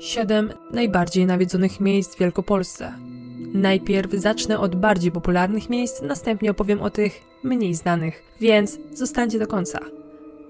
Siedem najbardziej nawiedzonych miejsc w Wielkopolsce. Najpierw zacznę od bardziej popularnych miejsc, następnie opowiem o tych mniej znanych, więc zostańcie do końca.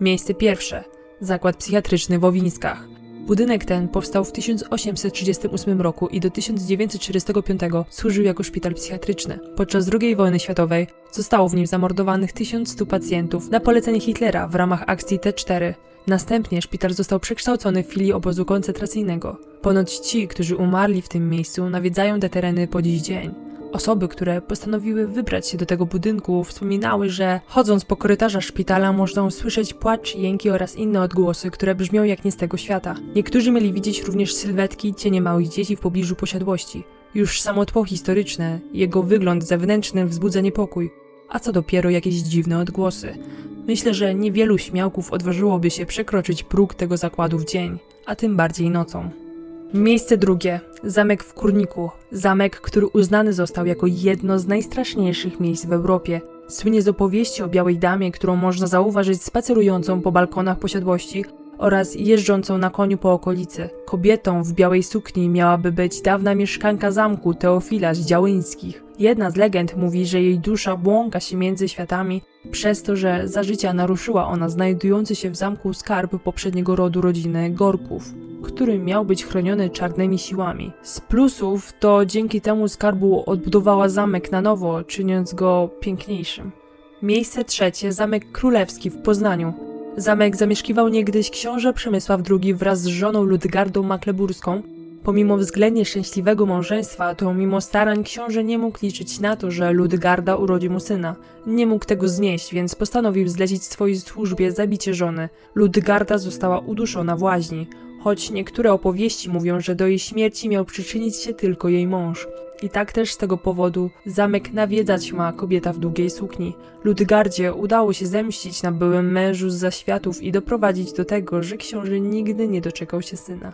Miejsce pierwsze. Zakład psychiatryczny w Owińskach. Budynek ten powstał w 1838 roku i do 1945 służył jako szpital psychiatryczny. Podczas II wojny światowej zostało w nim zamordowanych 1100 pacjentów na polecenie Hitlera w ramach akcji T4. Następnie szpital został przekształcony w filię obozu koncentracyjnego. Ponoć ci, którzy umarli w tym miejscu, nawiedzają te tereny po dziś dzień. Osoby, które postanowiły wybrać się do tego budynku, wspominały, że chodząc po korytarzach szpitala można usłyszeć płacz, jęki oraz inne odgłosy, które brzmią jak nie z tego świata. Niektórzy mieli widzieć również sylwetki, cienie małych dzieci w pobliżu posiadłości. Już samo tło historyczne, jego wygląd zewnętrzny wzbudza niepokój, a co dopiero jakieś dziwne odgłosy. Myślę, że niewielu śmiałków odważyłoby się przekroczyć próg tego zakładu w dzień, a tym bardziej nocą. Miejsce drugie. Zamek w Kurniku. Zamek, który uznany został jako jedno z najstraszniejszych miejsc w Europie. Słynie z opowieści o białej damie, którą można zauważyć spacerującą po balkonach posiadłości oraz jeżdżącą na koniu po okolicy. Kobietą w białej sukni miałaby być dawna mieszkanka zamku Teofila z Działyńskich. Jedna z legend mówi, że jej dusza błąka się między światami przez to, że za życia naruszyła ona znajdujący się w zamku skarb poprzedniego rodu rodziny Gorków, który miał być chroniony czarnymi siłami. Z plusów to dzięki temu skarbu odbudowała zamek na nowo, czyniąc go piękniejszym. Miejsce trzecie, Zamek Królewski w Poznaniu. Zamek zamieszkiwał niegdyś książę Przemysław II wraz z żoną Ludgardą Makleburską. Pomimo względnie szczęśliwego małżeństwa, to mimo starań książę nie mógł liczyć na to, że Ludgarda urodzi mu syna. Nie mógł tego znieść, więc postanowił zlecić swojej służbie zabicie żony. Ludgarda została uduszona w łaźni, choć niektóre opowieści mówią, że do jej śmierci miał przyczynić się tylko jej mąż. I tak też z tego powodu zamek nawiedzać ma kobieta w długiej sukni. Ludgardzie udało się zemścić na byłym mężu z zaświatów i doprowadzić do tego, że książę nigdy nie doczekał się syna.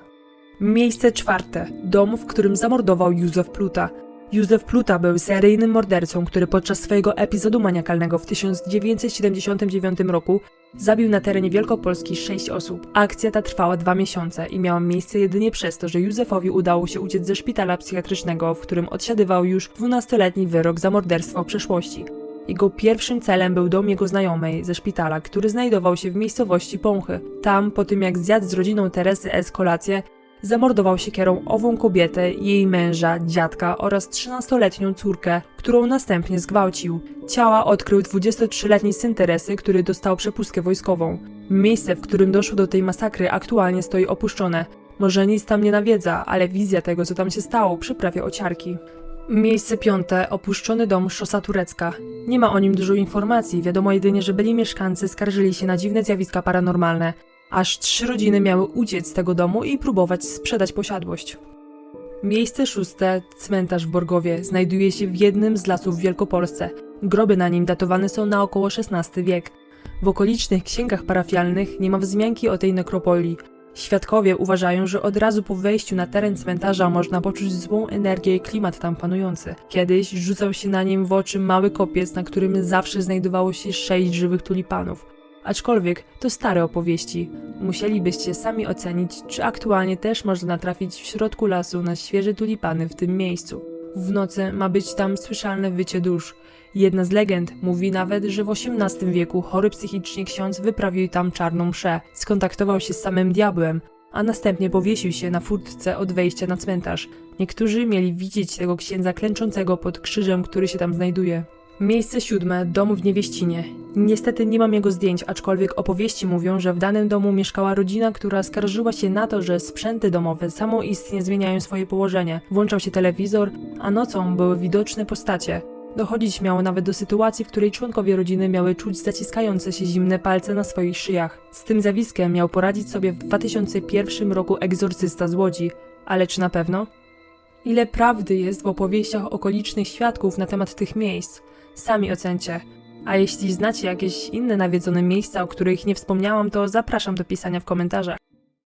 Miejsce czwarte. Dom, w którym zamordował Józef Pluta. Józef Pluta był seryjnym mordercą, który podczas swojego epizodu maniakalnego w 1979 roku zabił na terenie Wielkopolski sześć osób. Akcja ta trwała dwa miesiące i miała miejsce jedynie przez to, że Józefowi udało się uciec ze szpitala psychiatrycznego, w którym odsiadywał już 12-letni wyrok za morderstwo w przeszłości. Jego pierwszym celem był dom jego znajomej ze szpitala, który znajdował się w miejscowości Pąchy. Tam, po tym jak zjadł z rodziną Teresy S kolację, zamordował siekierą ową kobietę, jej męża, dziadka oraz 13-letnią córkę, którą następnie zgwałcił. Ciała odkrył 23-letni syn Teresy, który dostał przepustkę wojskową. Miejsce, w którym doszło do tej masakry, aktualnie stoi opuszczone. Może nic tam nie nawiedza, ale wizja tego, co tam się stało, przyprawia ociarki. Miejsce piąte, opuszczony dom Szosa Turecka. Nie ma o nim dużo informacji, wiadomo jedynie, że byli mieszkańcy skarżyli się na dziwne zjawiska paranormalne. Aż trzy rodziny miały uciec z tego domu i próbować sprzedać posiadłość. Miejsce szóste, cmentarz w Borgowie, znajduje się w jednym z lasów w Wielkopolsce. Groby na nim datowane są na około XVI wiek. W okolicznych księgach parafialnych nie ma wzmianki o tej nekropolii. Świadkowie uważają, że od razu po wejściu na teren cmentarza można poczuć złą energię i klimat tam panujący. Kiedyś rzucał się na nim w oczy mały kopiec, na którym zawsze znajdowało się sześć żywych tulipanów. Aczkolwiek to stare opowieści. Musielibyście sami ocenić, czy aktualnie też można natrafić w środku lasu na świeże tulipany w tym miejscu. W nocy ma być tam słyszalne wycie dusz. Jedna z legend mówi nawet, że w XVIII wieku chory psychicznie ksiądz wyprawił tam czarną mszę, skontaktował się z samym diabłem, a następnie powiesił się na furtce od wejścia na cmentarz. Niektórzy mieli widzieć tego księdza klęczącego pod krzyżem, który się tam znajduje. Miejsce siódme, dom w Niewieścinie. Niestety nie mam jego zdjęć, aczkolwiek opowieści mówią, że w danym domu mieszkała rodzina, która skarżyła się na to, że sprzęty domowe samoistnie zmieniają swoje położenie. Włączał się telewizor, a nocą były widoczne postacie. Dochodzić miało nawet do sytuacji, w której członkowie rodziny miały czuć zaciskające się zimne palce na swoich szyjach. Z tym zjawiskiem miał poradzić sobie w 2001 roku egzorcysta z Łodzi. Ale czy na pewno? Ile prawdy jest w opowieściach okolicznych świadków na temat tych miejsc? Sami ocencie. A jeśli znacie jakieś inne nawiedzone miejsca, o których nie wspomniałam, to zapraszam do pisania w komentarzach.